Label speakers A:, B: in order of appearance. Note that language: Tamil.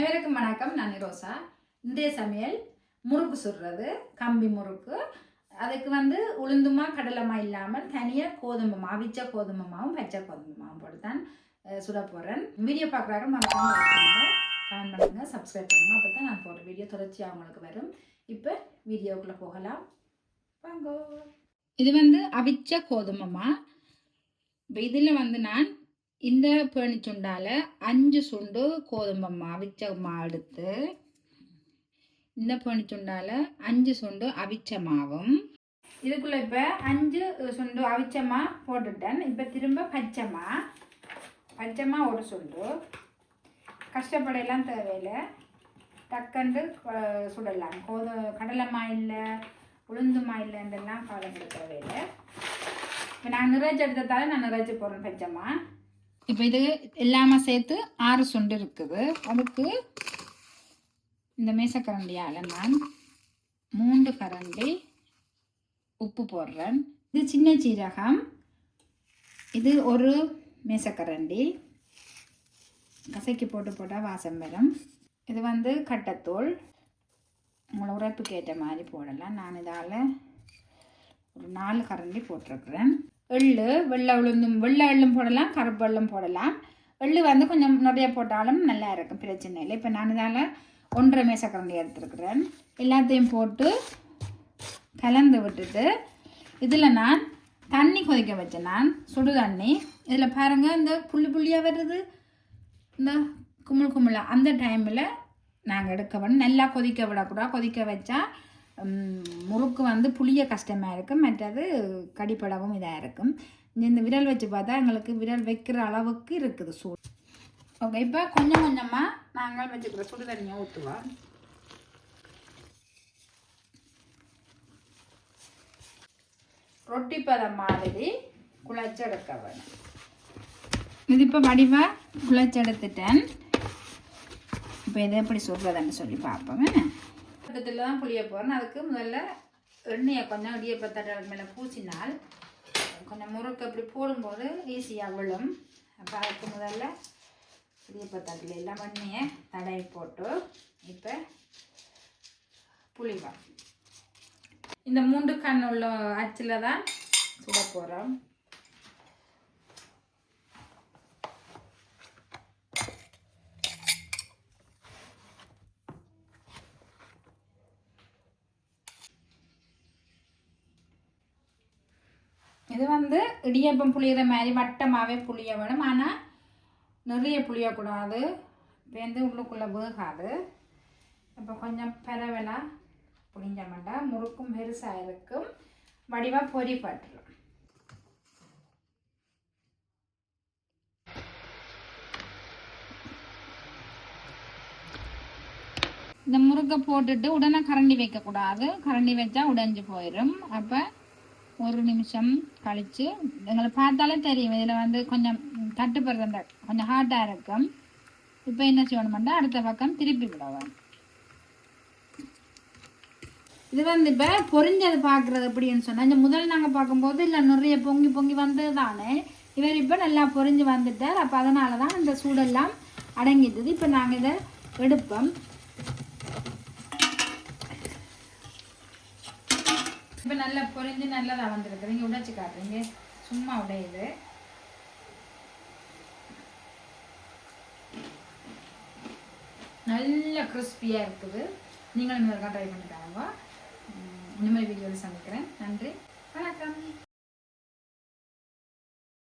A: அனைவருக்கும் வணக்கம். நான் ரோசா இன்றைய சமையல் முறுக்கு சுடுறது. கம்பி முறுக்கு. அதுக்கு வந்து உளுந்துமா கடலைமா இல்லாமல் தனியாக கோதுமை மா விச்ச கோதுமை மாவும் பச்சை கோதுமை மாவும் போட்டு தான் சுட போகிறேன் வீடியோ பார்க்குறாங்க மறக்காம கமெண்ட் பண்ணுங்கள் சப்ஸ்கிரைப் பண்ணுங்கள் அப்போ தான் நான் போடுற வீடியோ தொடர்ச்சியாக அவங்களுக்கு வரும். இப்போ வீடியோக்குள்ளே போகலாம். வாங்கோ. இது வந்து அவிச்ச கோதுமை மா. இப்போ இதில் வந்து நான் இந்த பேணிச்சுண்டால அஞ்சு சுண்டு கோதுமை மா அவிச்ச மா எடுத்து இந்த பேணிச்சுண்டால அஞ்சு சுண்டு அவிச்ச மாவும். இதுக்குள்ளே இப்போ அஞ்சு சுண்டு அவிச்சமா போட்டுட்டேன். இப்போ திரும்ப பச்சைமா பச்சைமா ஒரு சுண்டு. கஷ்டப்படையெல்லாம் தேவையில்லை. டக்குண்டு சுடலாம். கோது கடலைமா இல்லை உளுந்துமா இல்லைன்றெல்லாம் காலப்பட தேவையில்லை. இப்போ நான் நிறைச்சி எடுத்ததால நான் நிறைச்சி போடுறேன் பச்சைமா இப்போ இது எல்லாமே சேர்த்து ஆறு சுண்டு இருக்குது. அதுக்கு இந்த மேசக்கரண்டியால் நான் மூன்று கரண்டி உப்பு போடுறேன். இது சின்ன சீரகம். இது ஒரு மேசக்கரண்டி. கசைக்கு போட்டு போட்டால் வாசம் வரும். இது வந்து கட்டத்தூள். உங்களை உரைப்புக்கு ஏற்ற மாதிரி போடலாம். நான் இதால் ஒரு நாலு கரண்டி போட்டிருக்கிறேன். எள்ளு வெள்ளை உளுந்தும் வெள்ளை எள்ளும் போடலாம் கருப்பு எள்ளும் போடலாம். எள்ளு வந்து கொஞ்சம் நிறைய போட்டாலும் நல்லா இருக்கும் பிரச்சனை இல்லை. இப்போ நான் இதால் ஒன்றரை மேசக்கரண்டி எடுத்துருக்குறேன். எல்லாத்தையும் போட்டு கலந்து விட்டுட்டு இதில் நான் தண்ணி கொதிக்க வச்சேன். நான் சுடு தண்ணி. இதில் பாருங்கள் இந்த புள்ளி புள்ளியாக வருது. இந்த குமிழ் குமிழா அந்த டைமில் நாங்கள் எடுக்க வேணும் நல்லா கொதிக்க விடக்கூடாது. கொதிக்க வச்சா ம், வந்து புளிய கஷ்டமாக இருக்கும். மற்றது கடிப்படவும் இதாக இருக்கும். இந்த விரல் வச்சு பார்த்தா எங்களுக்கு விரல் வைக்கிற அளவுக்கு இருக்குது சூடு. ஓகே இப்போ கொஞ்சம் கொஞ்சமாக நாங்கள் வச்சுக்கிற சுடு தண்ணியை ஊற்றுவோம். ரொட்டி பதம் மாதிரி குழச்செடுக்க வேணும். இது இப்போ வடிவாக குழச்செடுத்துட்டேன். இப்போ இதை எப்படி சொல்கிறதுன்னு சொல்லி பார்ப்போம் பக்கத்தில் தான் புளிய போகிறேன் அதுக்கு முதல்ல எண்ணெயை கொஞ்சம் இடியப்பத்தட்டு மேலே பூசினால் கொஞ்சம் முறுக்கு அப்படி போடும்போது ஈஸியாக விழும். அப்போ அதுக்கு முதல்ல இடியப்பத்தட்டில் எல்லாம் எண்ணெயை தடவி போட்டு இப்போ புளிவா. இந்த மூன்று கண் உள்ள அச்சில் தான் சுட போகிறோம் இது வந்து இடியப்பம் புளியிற மாதிரி வட்டமாகவே புளிய வேணும் ஆனால் நிறைய புளியக்கூடாது. வெந்து உள்ளுக்குள்ளே வேகாது. இப்போ கொஞ்சம் பரவலாக புளிஞ்ச மாட்டா முறுக்கும் பெருசாக இருக்கும். வடிவாக பொறி பட்டுரும். இந்த முறுக்கை போட்டுட்டு உடனே கரண்டி வைக்கக்கூடாது. கரண்டி வச்சா உடைஞ்சு போயிடும் அப்போ ஒரு நிமிஷம் கழித்து எங்களை பார்த்தாலே தெரியும். இதில் வந்து கொஞ்சம் தட்டுப்படுறது அந்த கொஞ்சம் ஹார்டாக இருக்கும். இப்போ என்ன செய்யணுமெண்டா அடுத்த பக்கம் திருப்பி விடவும் இது வந்து இப்போ பொரிஞ்சது பார்க்குறது எப்படின்னு சொன்னால் இந்த முதல் நாங்கள் பார்க்கும்போது இல்லை நிறைய பொங்கி பொங்கி வந்தது தானே இவர் இப்போ நல்லா பொரிஞ்சு வந்துட்டார். அப்போ அதனால தான் இந்த சூடெல்லாம் அடங்கிட்டது. இப்போ நாங்கள் இதை எடுப்போம். இப்போ நல்லா பொரிஞ்சு நல்லா வந்திருக்கு. நீங்கள் உடைச்சு காட்டுறீங்க. சும்மா உடையுது. நல்ல கிறிஸ்பியாக இருக்குது. நீங்களும் இந்த ட்ரை பண்ணி பாருங்க இனிமேல் வீடியோவில் சமைக்கிறேன் நன்றி. வணக்கம்.